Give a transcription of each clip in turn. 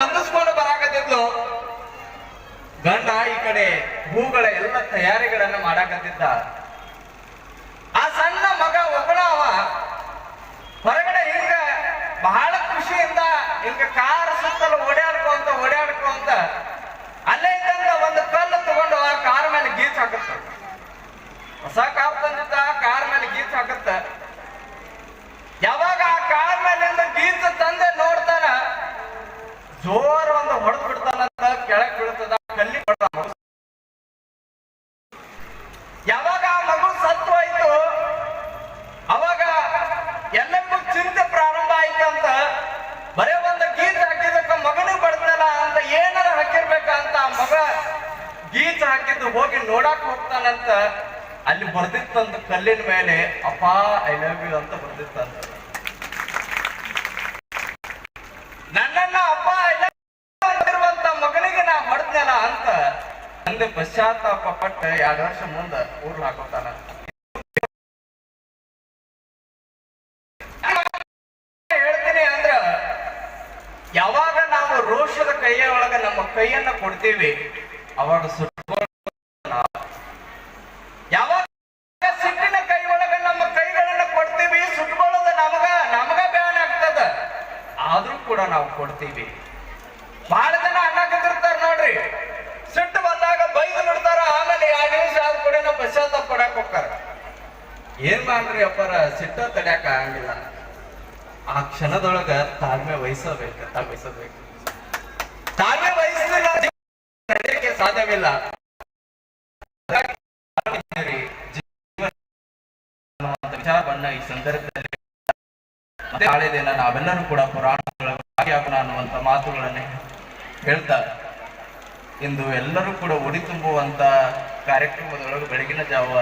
ಹೊಂದಿಸ್ಕೊಂಡು ಬರಾಕತ್ತಿದ್ಲು ಗಂಡ ಈ ಕಡೆ ಹೂಗಳ ಎಲ್ಲ ತಯಾರಿಗಳನ್ನ ಮಾಡಾಕತ್ತಿದ್ದ. ಆ ಸಣ್ಣ ಮಗ ಒಬ್ಬನವ ಹೊರಗಡೆ ಹಿಂಗ ಬಹಳ ಖುಷಿಯಿಂದ ಹಿಂಗ ಕಾರ್ ಸುತ್ತಲೂ ಓಡಾಡ್ಕೊಂತ ಓಡಾಡ್ಕೊಂತ ಅಲ್ಲೇ ಇದ್ದಂತ ಒಂದು ಕಲ್ಲು ತಗೊಂಡು ಆ ಕಾರ್ ಮೇಲೆ ಗೀಚ್ ಹಾಕುತ್ತ. ಹೊಸ ಕಾರ್ ತಂದಿದ್ದ ಕಾರ್ ಮೇಲೆ ಗೀಚ್ ಹಾಕುತ್ತ. ಯಾವಾಗ ಆ ಕಾರ್ ಮೇಲಿಂದ ಗೀಚ ತಂದೆ ಜೋರ್ ಒಂದು ಹೊಡೆದು ಬಿಡ್ತಾನಂತ ಕೆಳಗೆ ಬೀಳ್ತದ ಕಲ್ಲಿ ಯಾವಾಗ ಆ ಮಗು ಸತ್ತು ಆಯ್ತು ಅವಾಗ ಎಲ್ಲಕ್ಕೂ ಚಿಂತೆ ಪ್ರಾರಂಭ ಆಯ್ತಂತ, ಬರೇ ಒಂದು ಗೀಚ್ ಹಾಕಿದಕ್ಕ ಮಗನು ಬಡ್ದಲ್ಲ ಅಂತ ಏನಾರ ಹಾಕಿರ್ಬೇಕಂತ ಆ ಮಗ ಗೀಚ್ ಹಾಕಿದ್ದು ಹೋಗಿ ನೋಡಕ್ ಹೋಗ್ತಾನಂತ, ಅಲ್ಲಿ ಬರ್ದಿತ್ತಂತ ಕಲ್ಲಿನ ಮೇಲೆ, ಅಪ್ಪ ಐ ಲವ್ ಯು ಅಂತ ಬರ್ದಿತ್ತಂತ ನನ್ನನ್ನ ಅಪ್ಪ ಐ ಲವ್ ಅಂತಿರುವಂತ ಮಗನಿಗೆ ನಾ ಹೊಡೆದ್ನಲ್ಲ ಅಂತ ತಂದೆ ಪಶ್ಚಾತ್ತಾಪ ಪಟ್ಟ ಎರಡು ವರ್ಷ ಮುಂದ ಊರ್ಲ್ ಹಾಕೋತಾನ. ಹೇಳ್ತೀನಿ ಅಂದ್ರ, ಯಾವಾಗ ನಾವು ರೋಷದ ಕೈಯ ಒಳಗ ನಮ್ಮ ಕೈಯನ್ನ ಕೊಡ್ತೀವಿ, ಅವಾಗ ಸುಟ್ಕೊಳ್ಳೋ ಯಾವಾಗ ಸಿಟ್ಟಿನ ಕೈ ಒಳಗ ನಮ್ಮ ಕೈಗಳನ್ನ ಕೊಡ್ತೀವಿ ಸುಟ್ಕೊಳ್ಳೋದು ನಮಗ ನಮಗ ಬ್ಯಾನ್ ಆಗ್ತದ ಆದ್ರೂ ಕೂಡ ನಾವು ಕೊಡ್ತೀವಿ ಬಹಳ ಜನ ಅನ್ನಕತ್ತಿರ್ತಾರ ನೋಡ್ರಿ ಸಿಟ್ಟು ಬಂದಾಗ ಬೈದು ಬಿಡ್ತಾರ ಆಮೇಲೆ ಎರಡು ನಿಮಿಷ ಆದ ಕೂಡ ಪಶ್ಚಾತ್ತಾಪ ಪಡಕ್ ಹೋಗ್ತಾರ ಏನ್ ಮಾಡ್ರಿ ಅಪ್ಪರ? ಸಿಟ್ಟ ತಡ್ಯಾಕ ಆಗಂಗಿಲ್ಲ. ಆ ಕ್ಷಣದೊಳಗ ತಾಳ್ಮೆ ವಹಿಸಬೇಕು ವಹಿಸಬೇಕು. ತಾಳ್ಮೆ ವಹಿಸಲಿಲ್ಲ ಸಾಧ್ಯವಿಲ್ಲ. ವಿಚಾರವನ್ನ ಈ ಸಂದರ್ಭದಲ್ಲಿ ಮತ್ತೆ ನಾವೆಲ್ಲರೂ ಕೂಡ ಪುರಾಣಗಳ ಭಾಗಿಯಾಗೋಣ ಅನ್ನುವಂಥ ಮಾತುಗಳನ್ನೇ ಹೇಳ್ತಾ ಇಂದು ಎಲ್ಲರೂ ಕೂಡ ಉಡಿ ತುಂಬುವಂತ ಕಾರ್ಯಕ್ರಮದೊಳಗೆ ಬೆಳಗಿನ ಜಾವ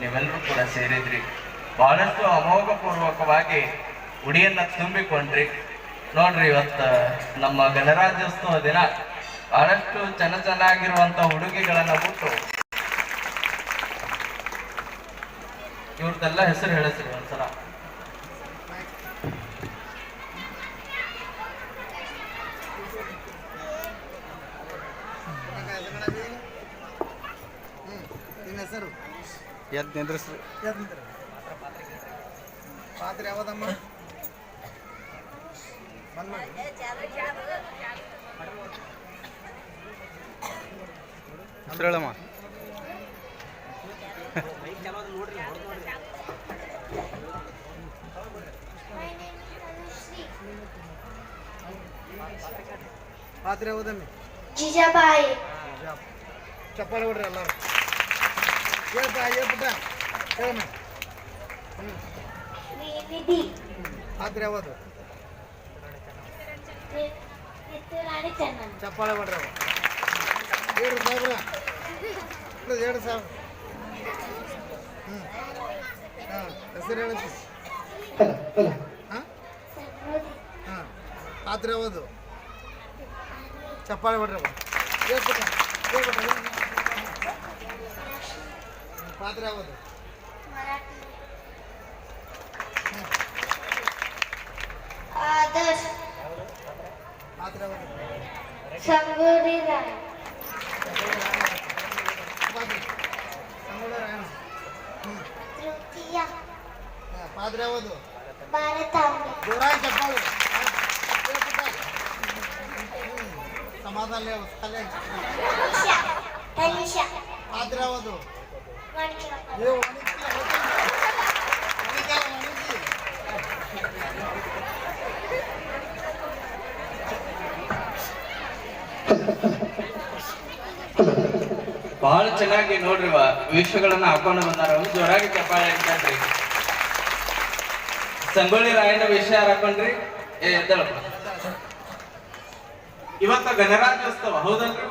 ನೀವೆಲ್ಲರೂ ಕೂಡ ಸೇರಿದ್ರಿ. ಬಹಳಷ್ಟು ಅಮೋಘಪೂರ್ವಕವಾಗಿ ಉಡಿಯನ್ನ ತುಂಬಿಕೊಂಡ್ರಿ. ನೋಡ್ರಿ ಇವತ್ತ ನಮ್ಮ ಗಣರಾಜ್ಯೋತ್ಸವ ದಿನ. ಬಹಳಷ್ಟು ಚೆನ್ನ ಚೆನ್ನಾಗಿರುವಂಥ ಹುಡುಗಿಗಳನ್ನು ಬಿಟ್ಟು ಇವ್ರದ್ದೆಲ್ಲ ಹೆಸರು ಹೇಳಿಸ್ರಿ ಒಂದ್ಸಲ ನಿನ್ನ ಹೆಸರು ಎದ್ದು ನಿಂದ್ರಿಸ್ರಿ. ಪಾತ್ರೆ ಯಾವ್ದಮ್ಮ? ಹೆಸರು ಹೇಳಮ್ಮ. ಪಾತ್ರೆ ಯಾವ್ದಮ್ಮಿ? ಜಿಜಾಬಾಯಿ. ಚಪ್ಪಾಳೆ ಹೊಡ್ರಿ ಎಲ್ಲಾರು. ಹೇಳ್ಪ ಹೇಳ್ಬಿಟ್ಟ ಹೇಳಮ್ಮ ನಿಧಿ ಪಾತ್ರೆ ಯಾವುದು ನಿತ್ಯರಾಣಿ ಚೆನ್ನಮ್ಮ ಚಪ್ಪಾಳೆ ಹೊಡ್ರಿ ಅವ ಹೇಳ್ರಿ ಸಾಹೇಬ್ರ ಇದು ಹೇಳ್ರಿ ಸಾಹೇಬ್ ಹ್ಞೂ ಹಾಂ ಹೆಸರು ಹೇಳತ್ತಿ ಹಾಂ ಸಮೃದ್ಧಿ ಹಾಂ ಪಾತ್ರೆ ಯಾವುದು ಚಪ್ಪಾಳೆ ಹೊಡ್ರಿ ಅವ ಹೇಳ್ಬಿಟ್ಟ ಹೇಳ್ಬಿಟ್ಟ ಪಾತ್ರೆ ಯಾವುದು ಮರಾಠಿ ಆದರ್ಶ್ ಪಾತ್ರೆ ಯಾವುದು ಸಂಗೊಳ್ಳಿ ರಾಯ ಪಾತ್ರೆ ಸಂಗೊಳ್ಳಿ ರಾಯಣ್ಣ ಹ್ಞೂ ತೃತೀಯ ಪಾತ್ರೆ ಯಾವುದು ಭಾರತಾಂಬೆ ಬಹಳ ಚೆನ್ನಾಗಿ ನೋಡ್ರಿ ವಿಷಯಗಳನ್ನ ಹಾಕೊಂಡು ಬಂದಾರ. ಜೋರಾಗಿ ಚಪ್ಪಾಳೆ ಅಂತಂದ್ರಿ ಸಂಗೊಳ್ಳಿ ರಾಯಣ್ಣ ವಿಷಯ ಹಾಕೊಂಡ್ರಿ ಏ, ಎದ್ದಳಪ್ಪ. ಇವತ್ತ ಗಣರಾಜ್ಯೋತ್ಸವ, ಹೌದಲ್ರಿ?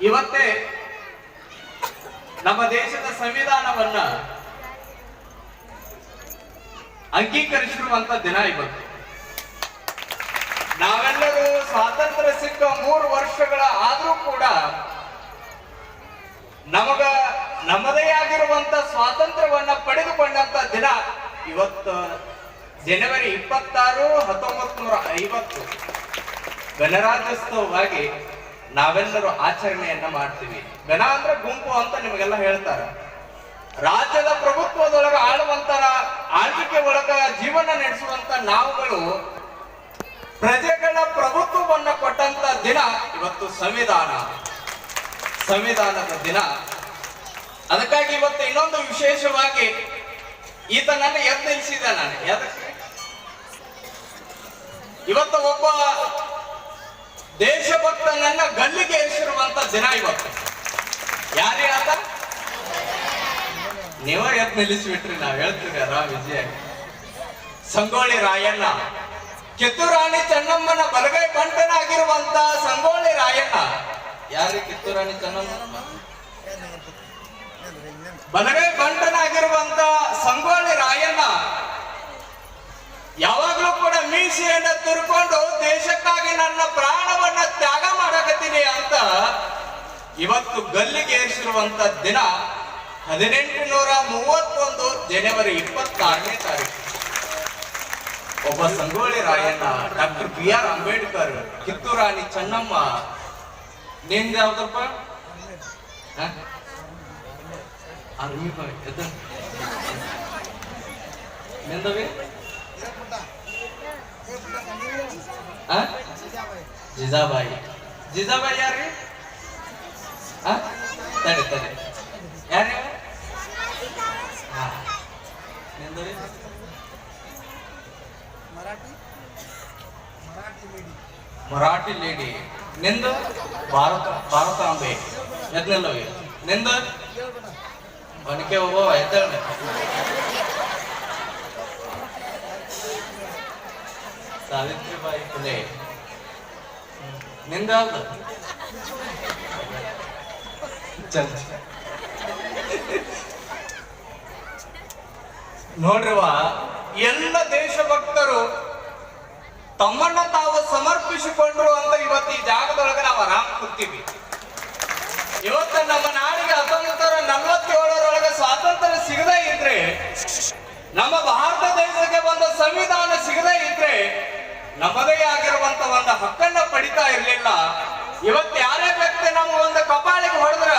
ಇವತ್ತೇ ನಮ್ಮ ದೇಶದ ಸಂವಿಧಾನವನ್ನ ಅಂಗೀಕರಿಸಿರುವಂತ ದಿನ ಇವತ್ತು ನಾವೆಲ್ಲರೂ ಸ್ವಾತಂತ್ರ್ಯ ಸಿಕ್ಕ ಮೂರು ವರ್ಷಗಳ ಆದ್ರೂ ಕೂಡ ನಮಗ ನಮ್ಮದೇ ಆಗಿರುವಂತ ಸ್ವಾತಂತ್ರ್ಯವನ್ನ ಪಡೆದುಕೊಂಡಂತ ದಿನ ಇವತ್ತು ಜನವರಿ ಇಪ್ಪತ್ತಾರು ಹತ್ತೊಂಬತ್ ನೂರ ಐವತ್ತು ಗಣರಾಜ್ಯೋತ್ಸವವಾಗಿ ನಾವೆಲ್ಲರೂ ಆಚರಣೆಯನ್ನ ಮಾಡ್ತೀವಿ. ಗಣ ಅಂದ್ರೆ ಗುಂಪು ಅಂತ ನಿಮಗೆಲ್ಲ ಹೇಳ್ತಾರೆ. ರಾಜ್ಯದ ಪ್ರಭುತ್ವದೊಳಗ ಆಳುವಂತರ ಆಳ್ವಿಕೆ ಒಳಗ ಜೀವನ ನಡೆಸುವಂತ ನಾವುಗಳು ಪ್ರಜೆಗಳ ಪ್ರಭುತ್ವವನ್ನ ಕೊಟ್ಟಂತ ದಿನ ಇವತ್ತು ಸಂವಿಧಾನ. ಸಂವಿಧಾನದ ದಿನ. ಅದಕ್ಕಾಗಿ ಇವತ್ತು ಇನ್ನೊಂದು ವಿಶೇಷವಾಗಿ ಈತನನ್ನ ಎದ್ದು ನಿಲ್ಲಿಸಿದೆ ನಾನು. ಇವತ್ತು ಒಬ್ಬ ದೇಶಭಕ್ತನನ್ನ ಗಲ್ಲಿಗೆ ಏರಿಸಿರುವಂತ ದಿನ ಇವತ್ತು. ಯಾರೇ ಆತ? ನೀವ ಎತ್ ನಿಲ್ಲಿಸ್ಬಿಟ್ರಿ, ನಾವ್ ಹೇಳ್ತೀವಿ ರಾ ವಿಜಯ. ಸಂಗೋಳಿ ರಾಯಣ್ಣ. ಕಿತ್ತೂರಾಣಿ ಚೆನ್ನಮ್ಮನ ಬಲಗೈ ಬಂಟನಾಗಿರುವಂತ ಸಂಗೋಳಿ ರಾಯಣ್ಣ. ಯಾರು ಕಿತ್ತೂರಾಣಿ ಚೆನ್ನಮ್ಮ? ಬಲಗೈ ಬಂಟನಾಗಿರುವಂತ ಸಂಗೊಳ್ಳಿ ರಾಯಣ್ಣ ಯಾವಾಗ್ಲೂ ಕೂಡ ಮೀಸೆಯನ್ನ ತುರ್ಕೊಂಡು ದೇಶಕ್ಕಾಗಿ ನನ್ನ ಪ್ರಾಣವನ್ನ ತ್ಯಾಗ ಮಾಡಕತ್ತೀನಿ ಅಂತ ಇವತ್ತು ಗಲ್ಲಿಗೆ ಏರಿಸಿರುವಂತ ದಿನ ಹದಿನೆಂಟು ನೂರ ಮೂವತ್ತೊಂದು ಜನವರಿ ಇಪ್ಪತ್ತಾರನೇ ತಾರೀಕು. ಒಬ್ಬ Sangolli Rayanna doctor B R Ambedkar Kitturani Chennamma. ನಿಂದ ಯಾವ್ದಪ್ಪ? ನಿಂದವಿ ಆ? ಜಿಜಾಬಾಯಿ. ಜಿಜಾಬಾಯಿ ಯಾರ್ರಿ? ತಡೆ ತಡೆ. ಯಾರು ಮರಾಠಿ? ಲೇಡಿ. ನಿಂದು? ಭಾರತ ಭಾರತಾಂಬೆ ಎದ್ನೆಲ್ಲ ನಿಂದು? ಒನಕೆ ಹೋಗೋ ಎದ್ದೇಳ ಸಾವಿತ್ರಿಬಾಯಿ ಫುಲೆ ನಿಂದ ನೋಡ್ರಿವ ಎಲ್ಲ ದೇಶಭಕ್ತರು ತಮ್ಮನ್ನ ತಾವು ಸಮರ್ಪಿಸಿಕೊಂಡ್ರು ಅಂತ ಇವತ್ತು ಈ ಜಾಗದೊಳಗೆ ನಾವು ಆರಾಮ್ ಕೂತೀವಿ. ಇವತ್ತು ನಮ್ಮ ನಾಡಿಗೆ ಹತ್ತೊಂಬತ್ತು ನೂರ ನಲವತ್ತೇಳರೊಳಗೆ ಸ್ವಾತಂತ್ರ್ಯ ಸಿಗದೇ ಇದ್ರೆ, ನಮ್ಮ ಭಾರತ ದೇಶಕ್ಕೆ ಒಂದು ಸಂವಿಧಾನ ಸಿಗದೇ ಇದ್ರೆ ನಮ್ಮದೇ ಆಗಿರುವಂತ ಒಂದು ಹಕ್ಕನ್ನ ಪಡಿತಾ ಇರಲಿಲ್ಲ. ಇವತ್ತು ಯಾರೇ ವ್ಯಕ್ತಿ ನಮ್ಮ ಒಂದು ಕಪಾಳಿಗೆ ಹೊಡೆದ್ರ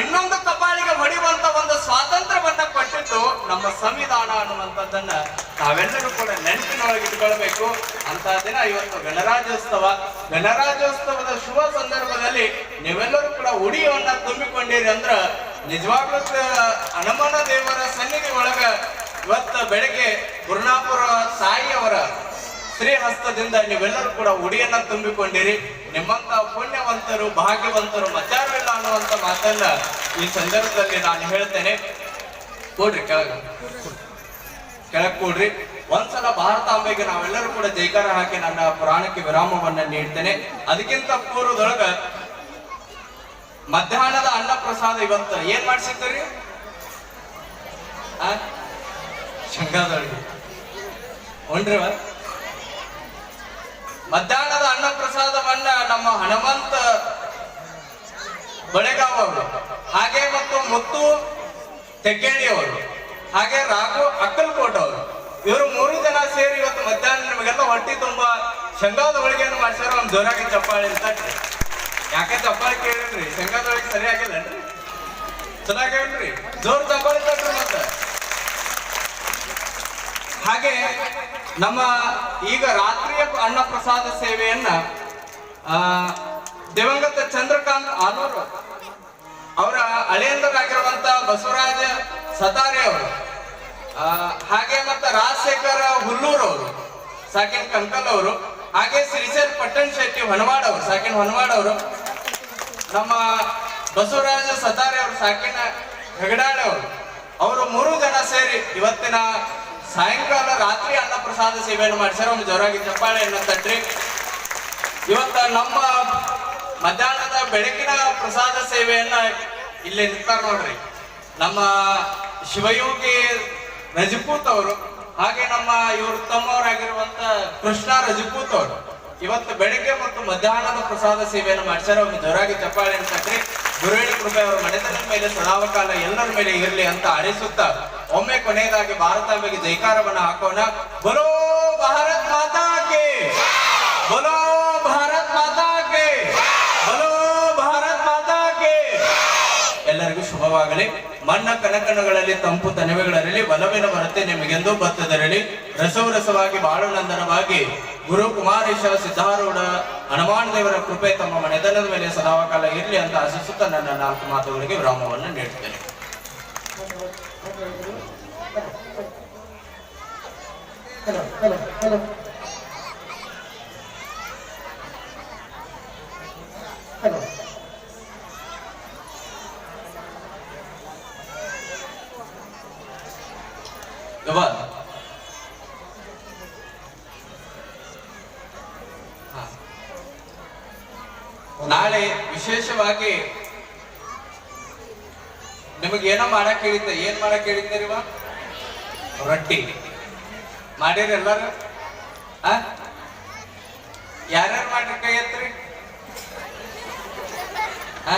ಇನ್ನೊಂದು ಕಪಾಳಿಗೆ ಹೊಡೆಯುವಂತ ಒಂದು ಸ್ವಾತಂತ್ರ್ಯವನ್ನ ಕೊಟ್ಟಿದ್ದು ನಮ್ಮ ಸಂವಿಧಾನ ಅನ್ನುವಂಥದ್ದನ್ನ ನಾವೆಲ್ಲರೂ ಕೂಡ ನೆನಪಿನೊಳಗೆ ಇಟ್ಕೊಳ್ಬೇಕು. ಅಂತ ದಿನ ಇವತ್ತು ಗಣರಾಜ್ಯೋತ್ಸವ. ಗಣರಾಜ್ಯೋತ್ಸವದ ಶುಭ ಸಂದರ್ಭದಲ್ಲಿ ನೀವೆಲ್ಲರೂ ಕೂಡ ಉಡಿಯವನ್ನ ತುಂಬಿಕೊಂಡಿರಿ ಅಂದ್ರ ನಿಜವಾಗ್ಲೂ ಹನುಮಾನ ದೇವರ ಸನ್ನಿಧಿ ಒಳಗ ಇವತ್ತು ಬೆಳಗ್ಗೆ ಗುರುನಾಪುರ ಸಾಯಿಯವರ ಶ್ರೀಹಸ್ತದಿಂದ ನೀವೆಲ್ಲರೂ ಕೂಡ ಉಡಿಯನ್ನ ತುಂಬಿಕೊಂಡಿರಿ. ನಿಮ್ಮಂತ ಪುಣ್ಯವಂತರು, ಭಾಗ್ಯವಂತರು ಮಚಾರವಿಲ್ಲ ಅನ್ನುವಂತ ಮಾತನ್ನ ಈ ಸಂದರ್ಭದಲ್ಲಿ ನಾನು ಹೇಳ್ತೇನೆ. ಕೊಡ್ರಿ, ಕೆಳಗ. ಕೆಳಗ್ ಕೊಡ್ರಿ. ಒಂದ್ಸಲ ಭಾರತಾಂಬೆಗೆ ನಾವೆಲ್ಲರೂ ಕೂಡ ಜೈಕಾರ ಹಾಕಿ ನನ್ನ ಪುರಾಣಕ್ಕೆ ವಿರಾಮವನ್ನ ನೀಡ್ತೇನೆ. ಅದಕ್ಕಿಂತ ಪೂರ್ವದೊಳಗ ಮಧ್ಯಾಹ್ನದ ಅನ್ನ ಪ್ರಸಾದ ಇವತ್ತು ಏನ್ ಮಾಡ್ಸಿದ್ರಿ ಶಂಗಾದೊಳಗೆ ಉಂಡ್ರಿವ ಮಧ್ಯಾಹ್ನದ ಅನ್ನ ಪ್ರಸಾದವನ್ನ ನಮ್ಮ ಹನುಮಂತ ಬಳೆಗಾವ್ ಅವರು ಹಾಗೆ ಮತ್ತು ಮುತ್ತು ತೆಗ್ಗೇಣಿ ಅವರು ಹಾಗೆ ರಾಘು ಅಕ್ಕಲ್ಕೋಟ್ ಅವರು ಇವರು ಮೂರು ಜನ ಸೇರಿ ಇವತ್ತು ಮಧ್ಯಾಹ್ನ ನಿಮಗೆಲ್ಲ ಹೊಟ್ಟಿ ತುಂಬಾ ಶಂಗಾದ ಹೋಳಿಗೆಯನ್ನು ಮಾಡಿಸ್ಯಾರ ಒಂದು ಜೋರಾಗಿ ಚಪ್ಪಾಳಿ ಅಂತ ಯಾಕೆ ಚಪ್ಪಾಳಿ ಕೇಳಿದ್ರಿ ಶಂಗಾದ ಹೋಳಿಗೆ ಸರಿಯಾಗಿಲ್ಲನ್ರಿ ಚೆನ್ನಾಗಿಲ್ರಿ ಜೋರ್ ಚಪ್ಪಾಳಿ ಮತ್ತೆ. ಹಾಗೆ ನಮ್ಮ ಈಗ ರಾತ್ರಿಯ ಅನ್ನ ಪ್ರಸಾದ ಸೇವೆಯನ್ನ ದಿವಂಗತ ಚಂದ್ರಕಾಂತ್ ಆಲೂರು ಅವರ ಅಳೆಯಂದರಾಗಿರುವಂತ ಬಸವರಾಜ ಸತಾರೆ ಅವರು ಹಾಗೆ ಮತ್ತೆ ರಾಜಶೇಖರ ಹುಲ್ಲೂರ್ ಅವರು, ಸಾಕಿನ್ ಕಂಕಲ್ ಅವರು, ಹಾಗೆ ಶ್ರೀಶೈಲ್ ಪಟ್ಟಣ ಶೆಟ್ಟಿ ಹೊನವಾಡ್ ಅವರು, ಸಾಕಿನ್ ಹೊನವಾಡ್ ಅವರು, ನಮ್ಮ ಬಸವರಾಜ ಸತಾರೆ ಅವರು, ಸಾಕಿನ ಹೆಗಡಾಳೆ ಅವರು ಅವರು ಮೂರು ಜನ ಸೇರಿ ಇವತ್ತಿನ ಸಾಯಂಕಾಲ ರಾತ್ರಿ ಅನ್ನ ಪ್ರಸಾದ ಸೇವೆಯನ್ನು ಮಾಡಿಸ್ಯಾರ. ಒಂದು ಜೋರಾಗಿ ಚಪ್ಪಾಳೆಯನ್ನು ತಟ್ರಿ. ಇವತ್ತ ನಮ್ಮ ಮಧ್ಯಾಹ್ನದ ಬೆಳಕಿನ ಪ್ರಸಾದ ಸೇವೆಯನ್ನ ಇಲ್ಲಿ ನಿಂತಾರ ನೋಡ್ರಿ. ನಮ್ಮ ಶಿವಯೋಗಿ ರಜಪೂತ್ ಅವರು, ಹಾಗೆ ನಮ್ಮ ಇವರು ತಮ್ಮವರಾಗಿರುವಂತ ಕೃಷ್ಣ ರಜಪೂತ್ ಅವರು, ಇವತ್ತು ಬೆಳಿಗ್ಗೆ ಮತ್ತು ಮಧ್ಯಾಹ್ನದ ಪ್ರಸಾದ ಸೇವೆಯನ್ನು ಮಾಡಿಸ್ಯಾರ. ಒಂದು ಜೋರಾಗಿ ಚಪ್ಪಾಳೆ ತಟ್ರಿ. ಗುರುವೇಣಿ ಕೃಪೆ ಅವರ ಮನೆತನದ ಮೇಲೆ ಸದಾವಕಾಲ ಎಲ್ಲರ ಮೇಲೆ ಇರಲಿ ಅಂತ ಹಾರೈಸುತ್ತಾ ಒಮ್ಮೆ ಕೊನೆಯದಾಗಿ ಭಾರತ ಮೇಲೆ ಜೈಕಾರವನ್ನು ಹಾಕೋಣ. ಬರೋ ಭಾರತ್ ಮಾತಾಕೆ ಬಲೋ ಬರೋ ಭಾರತ್ ಮಾತಾಕೆ ಬಲೋ ಬರೋ ಭಾರತ್ ಮಾತಾಕೆ ಎಲ್ಲರಿಗೂ ಶುಭವಾಗಲಿ. ಮಣ್ಣ ಕನಕಣಗಳಲ್ಲಿ ತಂಪು ತನವೆಗಳಲ್ಲಿ ಬಲವಿನ ಬರುತ್ತೆ ನಿಮಗೆಂದು ಬತ್ತದರಲಿ. ರಸವರಸವಾಗಿ ಬಾಳು ನಂದನವಾಗಿ ಗುರು ಕುಮಾರೇಶ ಸಿದ್ಧಾರೂಢ ಹನುಮಾನ್ ದೇವರ ಕೃಪೆ ತಮ್ಮ ಮನೆತನದ ಮೇಲೆ ಸದಾವಕಾಲ ಇರಲಿ ಅಂತ ಆಶಿಸುತ್ತಾ ನನ್ನ ನಾಲ್ಕು ಮಾತುಗಳಿಗೆ ವಿರಾಮವನ್ನು ನೀಡುತ್ತೇನೆ. Hello hello hello. ನಾಳೆ ವಿಶೇಷವಾಗಿ ನಿಮಗೆ ಏನೋ ಮಾಡಕ್ ಹೇಳಿದ್ದೆ ಏನ್ ಮಾಡಕ್ ಹೇಳಿದ್ದೀರಿವ ರೊಟ್ಟಿ. ಮಾಡಿರಿ ಎಲ್ಲಾರು? ಯಾರ್ಯಾರು ಮಾಡ್ರಿ ಕೈ ಎತ್ರಿ? ಆ?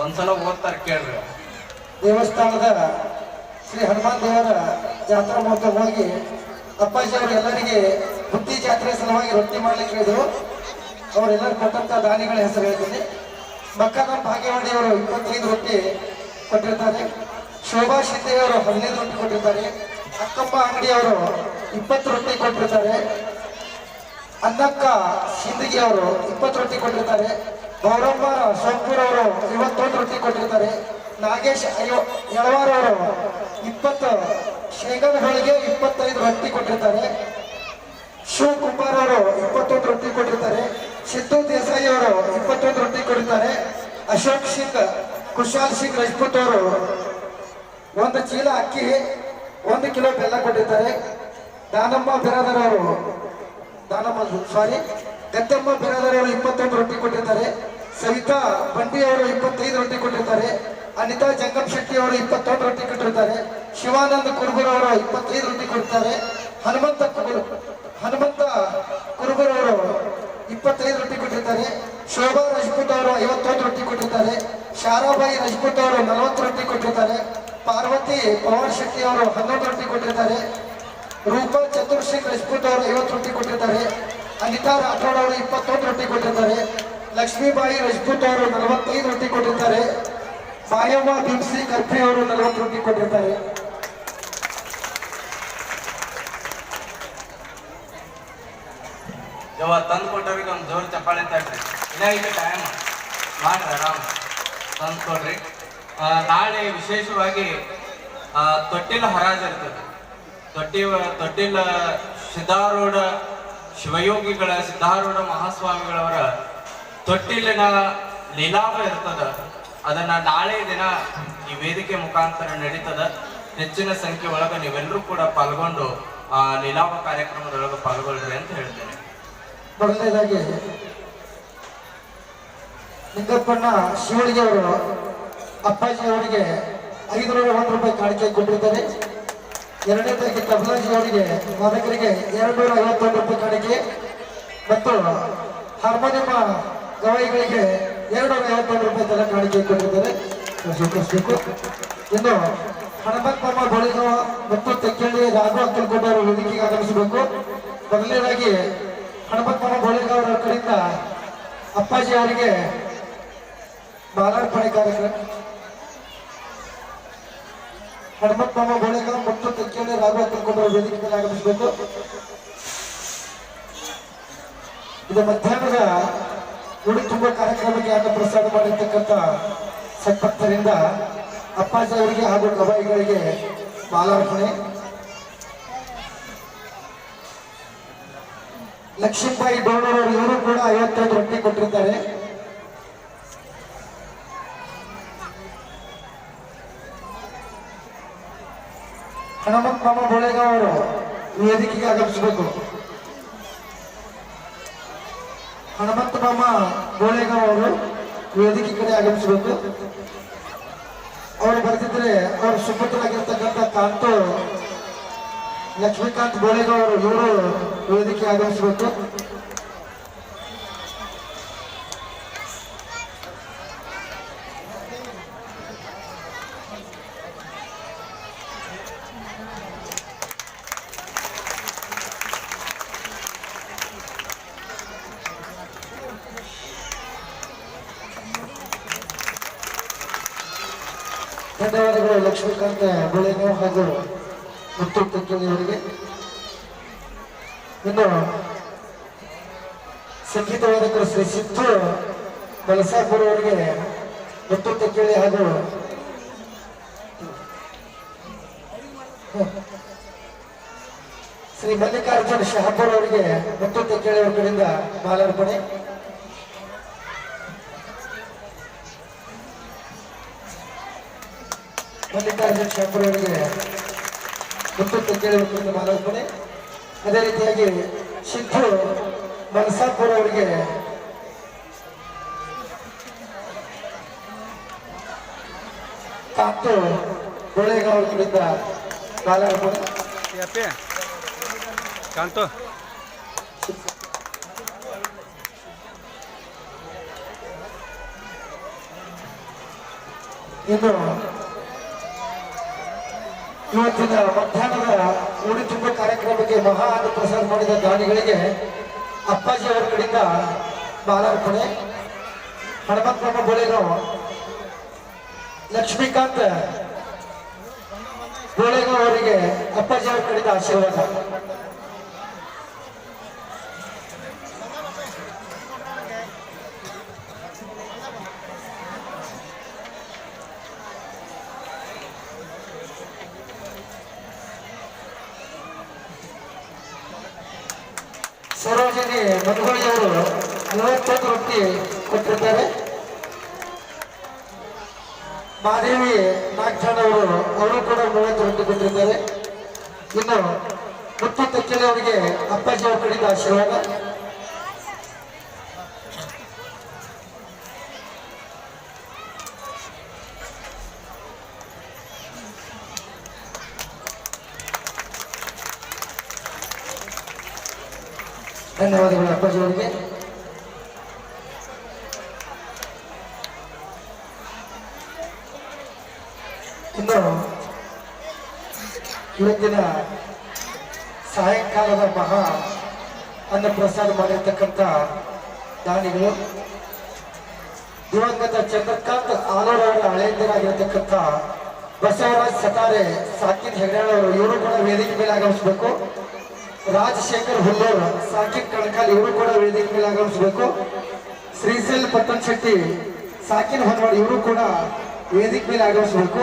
ಒಂದ್ಸಲ ಓದ್ತಾರ ಕೇಳ್ರಿ. ದೇವಸ್ಥಾನದ ಶ್ರೀ ಹನುಮಾನ್ ದೇವರ ಜಾತ್ರಾ ಮಹೋತ್ಸವವಾಗಿ ಅಪ್ಪಾಜಿ ಅವರು ಎಲ್ಲರಿಗೆ ಬುದ್ಧಿ ಜಾತ್ರೆ ಸಲುವಾಗಿ ರೊಟ್ಟಿ ಮಾಡ್ಲಿಕ್ಕೆ ಹೇಳಿದ್ರು. ಅವರೆಲ್ಲರೂ ಕೊಟ್ಟಂತ ದಾನಿಗಳ ಹೆಸರು ಹೇಳ್ತೀನಿ. ಮಕ್ಕಳ ಭಾಗ್ಯವಾಣಿಯವರು ಇಪ್ಪತ್ತೈದು ರೊಟ್ಟಿ ಕೊಟ್ಟಿರ್ತಾರೆ. ಶೋಭಾ ಶಿಂದೆಯವರು ಹದಿನೈದು ರೊಟ್ಟಿ ಕೊಟ್ಟಿರ್ತಾರೆ. ಅಕ್ಕಪ್ಪ ಅಂಗಡಿಯವರು ಇಪ್ಪತ್ತು ರೊಟ್ಟಿ ಕೊಟ್ಟಿರ್ತಾರೆ. ಅನ್ನಕ್ಕ ಸಿಂದಗಿ ಅವರು ಇಪ್ಪತ್ತು ರೊಟ್ಟಿ ಕೊಟ್ಟಿರ್ತಾರೆ. ಗೌರಮ್ಮ ಸೋಂಪೂರ್ ಅವರು ಐವತ್ತೊಂದು ರೊಟ್ಟಿ ಕೊಟ್ಟಿರ್ತಾರೆ. ನಾಗೇಶ್ ಅಯ್ಯೋ ಯಳವಾರ್ ಅವರು ಇಪ್ಪತ್ತು ಶೇಖರ್ ಹೋಳಿಗೆ ಇಪ್ಪತ್ತೈದು ರೊಟ್ಟಿ ಕೊಟ್ಟಿರ್ತಾರೆ. ಶಿವಕುಮಾರ್ ಅವರು ಇಪ್ಪತ್ತೊಂದು ರೊಟ್ಟಿ ಕೊಟ್ಟಿರ್ತಾರೆ. ಸಿದ್ದು ದೇಸಾಯಿ ಅವರು ಇಪ್ಪತ್ತೊಂದು ರೊಟ್ಟಿ ಕೊಟ್ಟಿರ್ತಾರೆ ಅಶೋಕ್ ಸಿಂಗ್, ಕುಶಾಲ್ ಸಿಂಗ್ ರಜಪೂತ್ ಅವರು ಒಂದು ಚೀಲ ಅಕ್ಕಿ, ಒಂದು ಕಿಲೋ ಬೆಲ್ಲ ಕೊಟ್ಟಿದ್ದಾರೆ. ದಾನಮ್ಮ ಬಿರಾದರ್ ಅವರು, ದಾನಮ್ಮ ಸಾರಿ ಗದ್ದಮ್ಮ ಬಿರಾದರ್ ಅವರು ಇಪ್ಪತ್ತೊಂದು ರೊಟ್ಟಿ ಕೊಟ್ಟಿದ್ದಾರೆ. ಸವಿತಾ ಬಂಡಿ ಅವರು ಇಪ್ಪತ್ತೈದು ರೊಟ್ಟಿ ಕೊಟ್ಟಿರ್ತಾರೆ ಅನಿತಾ ಜಂಗಮ್ ಶೆಟ್ಟಿ ಅವರು ಇಪ್ಪತ್ತೊಂದು ರೊಟ್ಟಿ ಕೊಟ್ಟಿರ್ತಾರೆ ಶಿವಾನಂದ ಕುರುಬರ್ ಅವರು ಇಪ್ಪತ್ತೈದು ರೊಟ್ಟಿ ಕೊಡ್ತಾರೆ. ಹನುಮಂತ ಕುರು, ಹನುಮಂತ ಕುರುಬರ್ ಅವರು ಇಪ್ಪತ್ತೈದು ರೊಟ್ಟಿ ಕೊಟ್ಟಿರ್ತಾರೆ. ಶೋಭಾ ರಜಪೂತ್ ಅವರು ಐವತ್ತೊಂದು ರೊಟ್ಟಿ ಕೊಟ್ಟಿರ್ತಾರೆ. ಶಾರಾಬಾಯಿ ರಜಪೂತ್ ಅವರು ನಲವತ್ತು ರೊಟ್ಟಿ ಕೊಟ್ಟಿರ್ತಾರೆ. ಪಾರ್ವತಿ ಪವನ್ ಶೆಟ್ಟಿ ಅವರು ಹನ್ನೊಂದು ರೊಟ್ಟಿ ಕೊಟ್ಟಿರ್ತಾರೆ. ರೂಪಾ ಚತುರ್ಶಿ ರಜಪೂತ್ ಅವರು ಐವತ್ತು ರೊಟ್ಟಿ ಕೊಟ್ಟಿರ್ತಾರೆ. ಅನಿತಾ ರಾಠೋಡ್ ಅವರು ಇಪ್ಪತ್ತೊಂದು ರೊಟ್ಟಿ ಕೊಟ್ಟಿರ್ತಾರೆ. ಲಕ್ಷ್ಮೀಬಾಯಿ ರಜಪೂತ್ ಅವರು ನಲವತ್ತೈದು ರೊಟ್ಟಿ ಕೊಟ್ಟಿರ್ತಾರೆ. ಮಾಯಮ್ಮ ಭೀಮ್ಸಿ ಕರ್ಫಿ ಅವರು ನಲವತ್ತು ರೊಟ್ಟಿ ಕೊಟ್ಟಿರ್ತಾರೆ. ಯವ್ವ ತಂದು ಕೊಟ್ಟವ್ರಿಗೆ ಒಂದು ಜೋರು ಚಪ್ಪಾಳೆ ತಡ್ರಿ ಇನ್ನಾಗಿದ್ದು ಟೈಮ್ ಮಾಡ್ರಿ ಆರಾಮ್. ತಂದು ಕೊಡ್ರಿ. ನಾಳೆ ವಿಶೇಷವಾಗಿ ತೊಟ್ಟಿಲ ಹರಾಜ್ ಇರ್ತದೆ. ತೊಟ್ಟಿ ತೊಟ್ಟಿಲ, ಸಿದ್ಧಾರೂಢ ಶಿವಯೋಗಿಗಳ, ಸಿದ್ಧಾರೂಢ ಮಹಾಸ್ವಾಮಿಗಳವರ ತೊಟ್ಟಿಲಿನ ಲೀಲಾಭ ಇರ್ತದ. ಅದನ್ನ ನಾಳೆ ದಿನ ಈ ವೇದಿಕೆ ಮುಖಾಂತರ ನಡೀತದ. ಹೆಚ್ಚಿನ ಸಂಖ್ಯೆ ಒಳಗ ನೀವೆಲ್ಲರೂ ಕೂಡ ಪಾಲ್ಗೊಂಡು, ಆ ಲೀಲಾಭ ಕಾರ್ಯಕ್ರಮದೊಳಗೆ ಪಾಲ್ಗೊಳ್ರಿ ಅಂತ ಹೇಳ್ತೇನೆ. ಮೊದಲನೇದಾಗಿ ನಿಂಗಪ್ಪಣ್ಣ ಶಿವಳಿಗೆ ಅವರು ಅಪ್ಪಾಜಿ ಅವರಿಗೆ ಐದುನೂರ ಒಂದು ರೂಪಾಯಿ ಕಾಣಿಕೆ ಕೊಟ್ಟಿದ್ದಾರೆ. ಎರಡನೇದಾಗಿ ತಬಲಾಜಿ ಅವರಿಗೆ ಮಾದಕರಿಗೆ ಎರಡು ನೂರ ಐವತ್ತೊಂದು ರೂಪಾಯಿ ಕಾಣಿಕೆ. ಮತ್ತು ಹಾರ್ಮೋನಿಯಂ ಗವಾಯಿಗಳಿಗೆ ಎರಡು ನೂರ ಐವತ್ತೊಂದು ರೂಪಾಯಿ ತಲೆ ಕಾಣಿಕೆ ಕೊಟ್ಟಿದ್ದಾರೆ. ಇನ್ನು ಹನುಮಂತಮ್ಮ ಬಳಿಗವ ಮತ್ತು ತೆಕ್ಕಳ್ಳಿ ರಾಘು ಅಕ್ಕಲ್ಕೋಟ ಅವರು ವೇದಿಕೆಗೆ ಆಗಮಿಸಬೇಕು. ಮೊದಲನೇದಾಗಿ ಬೋಳಿಗಾವ್ ಅವರ ಕಡೆಯಿಂದ ಅಪ್ಪಾಜಿ ಅವರಿಗೆ ಬಾಲಾರ್ಪಣೆ ಕಾರ್ಯಕ್ರಮ. ಹನುಮಂತಮ್ಮ ಬೋಳಿಗಾವ್ ಮತ್ತು ತೆಕ್ಕಳ್ಳಿ ರಾಘು ಅಕ್ಕಲ್ಕೋಟ ವೇದಿಕೆ ಆಗಮಿಸಬೇಕು. ಇದು ಮಧ್ಯಾಹ್ನದ ನುಡಿ ತುಂಬ ಕಾರ್ಯಕ್ರಮಕ್ಕೆ ಯಾಕೆ ಪ್ರಸಾದ ಮಾಡಿರ್ತಕ್ಕಂಥ ಸತ್ಭಕ್ತರಿಂದ ಅಪ್ಪಾಜಿ ಅವರಿಗೆ ಹಾಗೂ ಕಬಾಯಿಗಳಿಗೆ ಮಾಲಾರ್ಪಣೆ ಲಕ್ಷ್ಮೀಬಾಯಿ ಡೋಣರವರು ಇವರು ಕೂಡ ಐವತ್ತೈದು ರೊಟ್ಟಿ ಕೊಟ್ಟಿರ್ತಾರೆ ಹನುಮಂತ ಮಾಮ ಬೋಳೆಗಾವ್ ಅವರು ವೇದಿಕೆಗೆ ಆಗಮಿಸಬೇಕು? ಹನುಮಂತ ಮಾಮ ಅವರು ವೇದಿಕೆ ಕಡೆ ಆಗಮಿಸಬೇಕು? ಅವರು ಬರ್ತಿದ್ರೆ ಅವರು ಸುಪುತ್ರರಾಗಿರ್ತಕ್ಕಂಥ ಕಾಂತು लक्ष्मीकांत बोलेगौर इवर वेदे आगम धन्यवाद लक्ष्मीकांत बोलेगौर ಮುತ್ತು ತೆಕ್ಕೇಳಿ ಅವರಿಗೆ ಇನ್ನು ಸಂಗೀತ ವಾದಕರು ಶ್ರೀ ಸಿದ್ದು ಬಲಸಾಪುರ ಅವರಿಗೆ ಮುತ್ತು ತೆಕ್ಕೇಳಿ ಹಾಗೂ ಶ್ರೀ ಮಲ್ಲಿಕಾರ್ಜುನ್ ಶಹಾಪುರ್ ಅವರಿಗೆ ಮುತ್ತು ತೆಕ್ಕೇಳಿ ಅವರ ಕಡೆಯಿಂದ ಮಾಲಾರ್ಪಣೆ. ಮಲ್ಲಿಕಾರ್ಜುನ್ ಶಹಾಪುರ್ ಅವರಿಗೆ ಮುತ್ತು ಕೇಳಬೇಕು ಮಾಲಾರ್ಪಣೆ ಅದೇ ರೀತಿಯಾಗಿ ಸಿದ್ದು ಮನಸಾಪುರ ಅವರಿಗೆ ಕಾತು ಗೋಳೆಗಾಂವ್ ಕಡೆಯಿಂದ ಮಾಲಾರ್ಪಣೆ ಕಾಂತು. ಇನ್ನು ಇವತ್ತಿನ ಮಧ್ಯಾಹ್ನದ ಮೂಡಿ ತುಂಬ ಕಾರ್ಯಕ್ರಮಕ್ಕೆ ಮಹಾ ಪ್ರಸಾರ ಮಾಡಿದ ದಾನಿಗಳಿಗೆ ಅಪ್ಪಾಜಿ ಅವರ ಕಡೆಯಿಂದ ಮಾಲಾರ್ಪಣೆ. ಹನುಮಂತಮ್ಮ ಬೋಳೆಗಾಂವ್ ಲಕ್ಷ್ಮೀಕಾಂತ್ ಬೋಳೆಗಾಂವ್ ಅವರಿಗೆ ಅಪ್ಪಾಜಿ ಅವರ ಕಡೆಯಿಂದ ಆಶೀರ್ವಾದ. ಸರೋಜಿನಿ ಮಧುಬಳಿ ಅವರು ಮೂವತ್ತೊಂದು ರೊಟ್ಟಿ ಕೊಟ್ಟಿದ್ದಾರೆ ಮಾದೇವಿ ನಾಗ್ಜಾನ್ ಅವರು ಅವರು ಕೂಡ ಮೂವತ್ತು ರೊಟ್ಟಿ ಕೊಟ್ಟಿದ್ದಾರೆ ಇನ್ನು ಮುತ್ತು ತೆಕ್ಕಲೆ ಅವರಿಗೆ ಅಪ್ಪಾಜಿ ಅವರು ಕಡೆಯಿಂದ ಆಶೀರ್ವಾದ. ಧನ್ಯವಾದಗಳು. ಅಪ್ಪಾಜಿ ಇನ್ನು ಇವತ್ತಿನ ಸಾಯಂಕಾಲದ ಮಹಾ ಅನ್ನ ಪ್ರಸಾದ ಮಾಡಿರ್ತಕ್ಕಂಥ ದಾನಿಗಳು, ದಿವಂಗತ ಚಂದ್ರಕಾಂತ್ ಆಲೂರ್ ಅವರ ಹಳೆಯಂದಿರಾಗಿರ್ತಕ್ಕಂಥ ಬಸವರಾಜ್ ಸತಾರೆ, ಸಾಕಿನ್ ಹೆಗಡೆ ಇವರು ಕೂಡ ವೇದಿಕೆ ಮೇಲೆ ಆಗಮಿಸಬೇಕು. ರಾಜಶೇಖರ್ ಹುಲ್ಲೂರ್, ಸಾಕಿಬ್ ಕಣಕಾಲ್ ಇವರು ಕೂಡ ವೇದಿಕೆ ಮೇಲೆ ಆಗಮಿಸಬೇಕು. ಶ್ರೀಶೈಲ್ ಪತನ್ ಶೆಟ್ಟಿ, ಸಾಕಿನ್ ಹೊನ್ನಾಡ್ ಇವರು ಕೂಡ ವೇದಿಕೆ ಮೇಲೆ ಆಗಮಿಸಬೇಕು.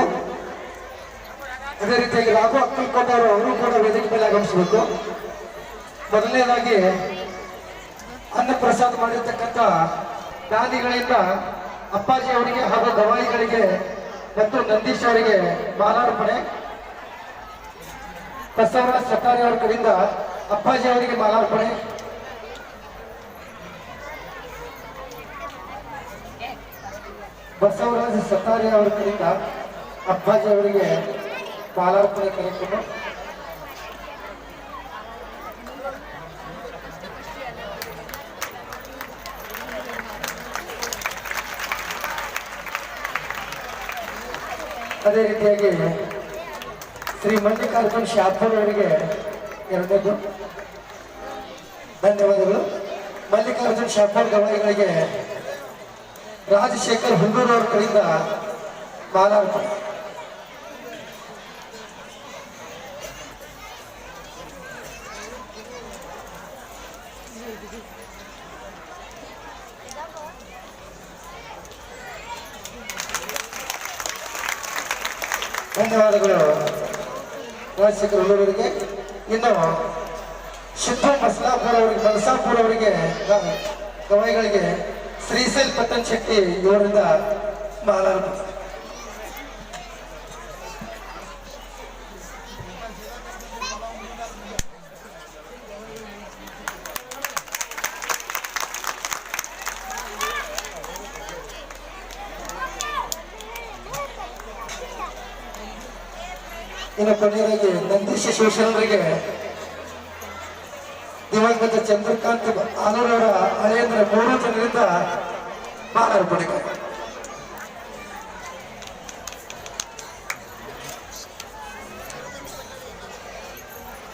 ಅದೇ ರೀತಿಯಾಗಿ ರಾಘು ಅಕ್ಕಲ್ಕೋಟ ಅವರು ಅವರು ಕೂಡ ವೇದಿಕೆ ಮೇಲೆ ಆಗಮಿಸಬೇಕು. ಮೊದಲನೇದಾಗಿ ಅನ್ನ ಪ್ರಸಾದ ಮಾಡಿರ್ತಕ್ಕಂಥ ದಾನಿಗಳಿಂದ ಅಪ್ಪಾಜಿ ಅವರಿಗೆ ಹಾಗೂ ಗವಾಯಿಗಳಿಗೆ ಮತ್ತು ನಂದೀಶ್ ಅವರಿಗೆ ಮಾಲಾರ್ಪಣೆ. ಬಸವರಾಜ್ ಸಕಾರಿ ಅವರ ಕಡೆಯಿಂದ ಅಪ್ಪಾಜಿ ಅವರಿಗೆ ಮಾಲಾರ್ಪಣೆ ಬಸವರಾಜ್ ಸತ್ತಾರಿ ಅವರ ಕಡೆಯಿಂದ ಅಪ್ಪಾಜಿ ಅವರಿಗೆ ಮಾಲಾರ್ಪಣೆ ಕಾರ್ಯಕ್ರಮ ಅದೇ ರೀತಿಯಾಗಿ ಶ್ರೀ ಮಲ್ಲಿಕಾರ್ಜುನ್ ಶಾಪುರ್ ಅವರಿಗೆ ಎರಡನೇದು ಧನ್ಯವಾದಗಳು. ಮಲ್ಲಿಕಾರ್ಜುನ್ ಶಾಪುರ್ ಗವಾಯಿಗಳಿಗೆ ರಾಜಶೇಖರ್ ಹುಲ್ಲೂರು ಅವರ ಕಡೆಯಿಂದ ಧನ್ಯವಾದಗಳು. ರಾಜಶೇಖರ್ ಹುಲ್ಲೂರಿಗೆ ಇನ್ನು ಸಿದ್ದು ಮಸಲಾಪುರ ಅವರಿಗೆ ಬಲಸಾಪುರ ಅವರಿಗೆ ಗವಾಯಿಗಳಿಗೆ ಶ್ರೀಶೈಲ್ ಪತನ್ ಶೆಟ್ಟಿ ಇವರಿಂದ ಮಾಲಾರ್ಪಣೆ. ಇನ್ನು ಕೊನೆಯದಾಗಿ ನಂದೀಶ ಶಿವಶರಣರಿಗೆ ದಿವಂಗತ ಚಂದ್ರಕಾಂತ್ ಆನೂರವರ ಹಳೆಯಂದ್ರ ಮೂರು ಜನರಿಂದ ಮಾಲಾರ್ಪಣೆ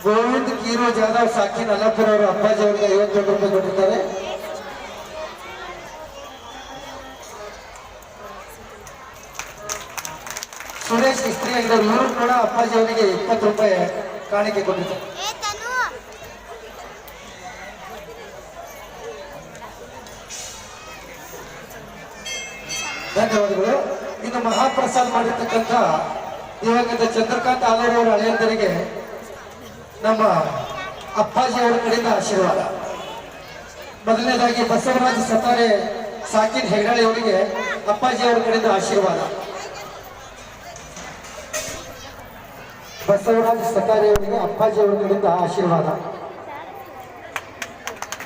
ಗೋವಿಂದ್ ಕೀರು ಜಾಧವ್ ಸಾಕಿನ್ ನಲ್ಲಪ್ಪರವರು ಅಪ್ಪಾಜಿ ಅವರಿಗೆ ಐವತ್ತೆರಡು ರೂಪಾಯಿ ಕೊಟ್ಟಿದ್ದಾರೆ. ಸುರೇಶ್ ಇಸ್ತ್ರಿ ಆಗಿದ್ದಾರೆ ನೂರು ಕೂಡ ಅಪ್ಪಾಜಿ ಅವರಿಗೆ ಇಪ್ಪತ್ತು ರೂಪಾಯಿ ಕಾಣಿಕೆ ಕೊಟ್ಟಿದ್ದಾರೆ ಧನ್ಯವಾದಗಳು. ಇನ್ನು ಮಹಾಪ್ರಸಾದ್ ಮಾಡಿರ್ತಕ್ಕಂಥ ದಿವಂಗತ ಚಂದ್ರಕಾಂತ್ ಆಲೂರು ಅವರ ಹಳೆಯಂದರಿಗೆ ನಮ್ಮ ಅಪ್ಪಾಜಿ ಅವರ ಕಡೆಯಿಂದ ಆಶೀರ್ವಾದ. ಮೊದಲನೇದಾಗಿ ಬಸವರಾಜ್ ಸತಾರೆ ಸಾಕಿನ್ ಹೆಗಡೆ ಅವರಿಗೆ ಅಪ್ಪಾಜಿ ಅವರ ಕಡೆಯಿಂದ ಆಶೀರ್ವಾದ. ಬಸವರಾಜ ಸತಾರಿ ಅವರಿಗೆ ಅಪ್ಪಾಜಿ ಅವರ ಕಡೆಯಿಂದ ಆಶೀರ್ವಾದ